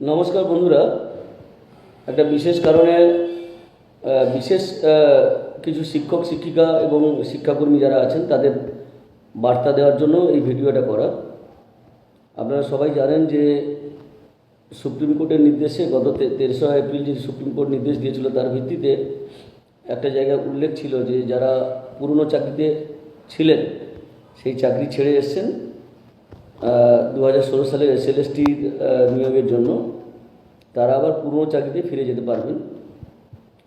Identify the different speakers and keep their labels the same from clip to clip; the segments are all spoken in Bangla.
Speaker 1: নমস্কার বন্ধুরা। একটা বিশেষ কারণে বিশেষ কিছু শিক্ষক, শিক্ষিকা এবং শিক্ষাকর্মী যারা আছেন, তাদের বার্তা দেওয়ার জন্য এই ভিডিওটা করা। আপনারা সবাই জানেন যে সুপ্রিম কোর্টের নির্দেশে গত তেরোশো এপ্রিল যে সুপ্রিম কোর্ট নির্দেশ দিয়েছিল, তার ভিত্তিতে একটা জায়গায় উল্লেখ ছিল যে যারা পুরনো চাকরিতে ছিলেন, সেই চাকরি ছেড়ে এসছেন। দু হাজার ষোলো সালের এসএলএসটির নিয়োগের জন্য তারা আবার পুরনো চাকরিতে ফিরে যেতে পারবেন।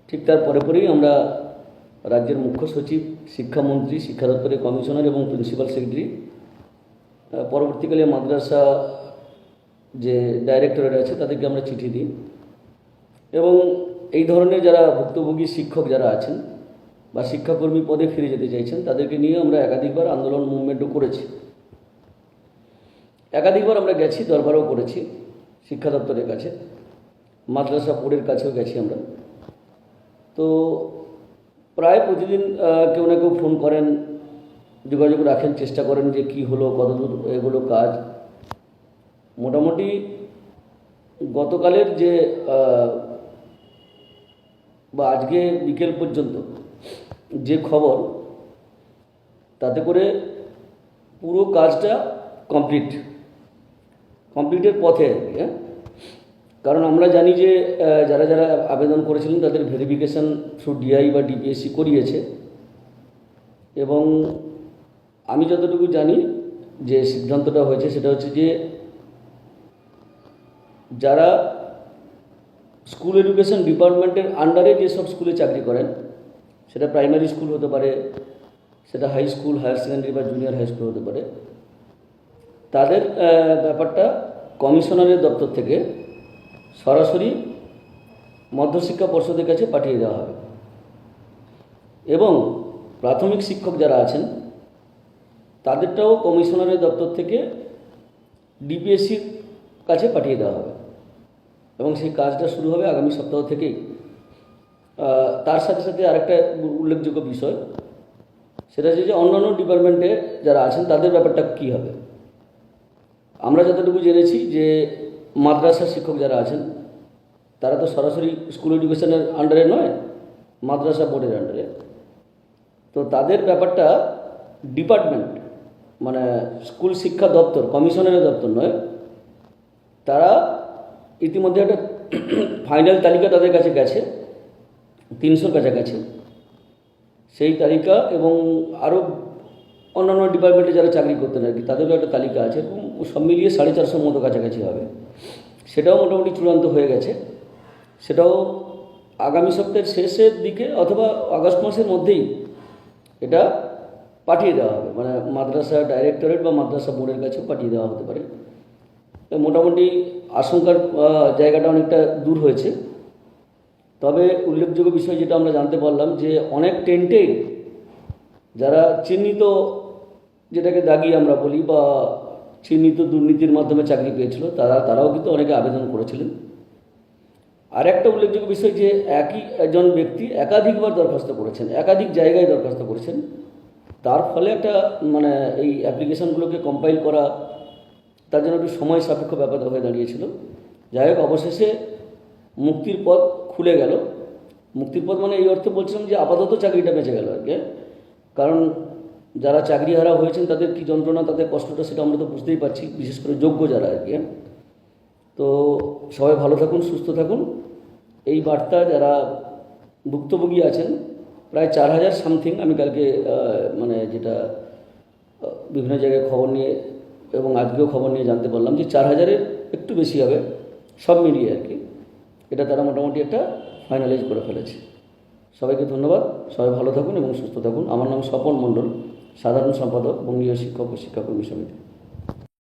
Speaker 1: ঠিক তার পরে পরেই আমরা রাজ্যের মুখ্য সচিব, শিক্ষামন্ত্রী শিক্ষা দপ্তরের কমিশনার এবং প্রিন্সিপাল সেক্রেটারি পরবর্তীকালে মাদ্রাসা যে ডাইরেক্টরেট আছে তাদেরকে আমরা চিঠি দিই। এবং এই ধরনের যারা ভুক্তভোগী শিক্ষক যারা আছেন বা শিক্ষাকর্মী পদে ফিরে যেতে চাইছেন, তাদেরকে নিয়ে আমরা একাধিকবার আন্দোলন মুভমেন্টও করেছি। একাধিকবার আমরা গেছি, দরবারও করেছি, শিক্ষা দপ্তরের কাছে, মাদ্রাসা বোর্ডের কাছেও গেছি আমরা। তো প্রায় প্রতিদিন কেউ না কেউ ফোন করেন, যোগাযোগ রাখেন, চেষ্টা করেন যে কি হলো, কতদূর এগুলো কাজ। মোটামুটি গতকালের যে বা আজকে বিকেল পর্যন্ত যে খবর, তাতে করে পুরো কাজটা কমপ্লিট। কমপ্লিটের পথে আর কি, হ্যাঁ? কারণ আমরা জানি যে যারা যারা আবেদন করেছিলেন তাদের ভেরিফিকেশন থ্রু ডিআই বা ডিপিএসসি করিয়েছে। এবং আমি যতটুকু জানি যে সিদ্ধান্তটা হয়েছে সেটা হচ্ছে যে যারা স্কুল এডুকেশন ডিপার্টমেন্টের আন্ডারে যেসব স্কুলে চাকরি করেন সেটা প্রাইমারি স্কুল হতে পারে সেটা হাই স্কুল হায়ার সেকেন্ডারি বা জুনিয়র হাই স্কুল হতে পারে তাদের ব্যাপারটা কমিশনারের দপ্তর থেকে সরাসরি মধ্যশিক্ষা পর্ষদের কাছে পাঠিয়ে দেওয়া হবে। এবং প্রাথমিক শিক্ষক যারা আছেন, তাদেরটাও কমিশনারের দপ্তর থেকে ডিপিএসসির কাছে পাঠিয়ে দেওয়া হবে। এবং সেই কাজটা শুরু হবে আগামী সপ্তাহ থেকেই। তার সাথে সাথে আরেকটা উল্লেখযোগ্য বিষয়, সেটা হচ্ছে যে অন্যান্য ডিপার্টমেন্টে যারা আছেন, তাদের ব্যাপারটা কী হবে? আমরা যতটুকু জেনেছি যে মাদ্রাসা শিক্ষক যারা আছেন, তারা তো সরাসরি স্কুল এডুকেশনের আন্ডারে নয়, মাদ্রাসা বোর্ডের আন্ডারে তো তাদের ব্যাপারটা ডিপার্টমেন্ট মানে স্কুল শিক্ষা দপ্তর কমিশনের দপ্তর নয়। তারা ইতিমধ্যে একটা ফাইনাল তালিকা তাদের কাছে গেছে, তিনশোর কাছাকাছি। সেই তালিকা এবং আরও অন্যান্য ডিপার্টমেন্টে যারা চাকরি করতেন আর কি, তাদেরও একটা তালিকা আছে এবং সব মিলিয়ে সাড়ে চারশোর মতো কাছাকাছি হবে। সেটাও মোটামুটি চূড়ান্ত হয়ে গেছে। সেটাও আগামী সপ্তাহের শেষের দিকে অথবা আগস্ট মাসের মধ্যেই এটা পাঠিয়ে দেওয়া হবে। মানে মাদ্রাসা ডাইরেক্টরেট বা মাদ্রাসা বোর্ডের কাছেও পাঠিয়ে দেওয়া হতে পারে। মোটামুটি আশঙ্কার জায়গাটা অনেকটা দূর হয়েছে। তবে উল্লেখযোগ্য বিষয় যেটা আমরা জানতে পারলাম যে অনেক টেন্টেই যারা চিহ্নিত যেটাকে দাগি আমরা বলি বা চিহ্নিত দুর্নীতির মাধ্যমে চাকরি পেয়েছিল, তারা, তারাও কিন্তু অনেকে আবেদন করেছিলেন। আর একটা উল্লেখযোগ্য বিষয় যে একই একজন ব্যক্তি একাধিকবার দরখাস্ত করেছেন, একাধিক জায়গায় দরখাস্ত করেছেন। তার ফলে একটা মানে এই অ্যাপ্লিকেশনগুলোকে কম্পাইল করা, তার জন্য একটু সময় সাপেক্ষ ব্যাপার হয়ে দাঁড়িয়েছিল। যাই হোক, অবশেষে মুক্তির পথ খুলে গেল। মুক্তির পথ মানে এই অর্থে বলছিলাম যে আপাতত চাকরিটা বেঁচে গেল আর কি কারণ যারা চাকরিহারা হয়েছেন, তাদের কী যন্ত্রণা, তাদের কষ্টটা সেটা আমরা তো বুঝতেই পারছি, বিশেষ করে যোগ্য যারা আর কি হ্যাঁ? তো সবাই ভালো থাকুন, সুস্থ থাকুন। এই বার্তা যারা ভুক্তভোগী আছেন, প্রায় চার হাজার সামথিং আমি কালকে মানে যেটা বিভিন্ন জায়গায় খবর নিয়ে এবং আজকেও খবর নিয়ে জানতে পারলাম যে চার হাজারের একটু বেশি হবে, সব মিলিয়ে আর কি। এটা তারা মোটামুটি একটা ফাইনালাইজ করে ফেলেছে। সবাইকে ধন্যবাদ, সবাই ভালো থাকুন এবং সুস্থ থাকুন। আমার নাম স্বপন মণ্ডল। সাধারণ সম্পাদক বঙ্গীয় শিক্ষক ও শিক্ষাকর্মী সমিতি।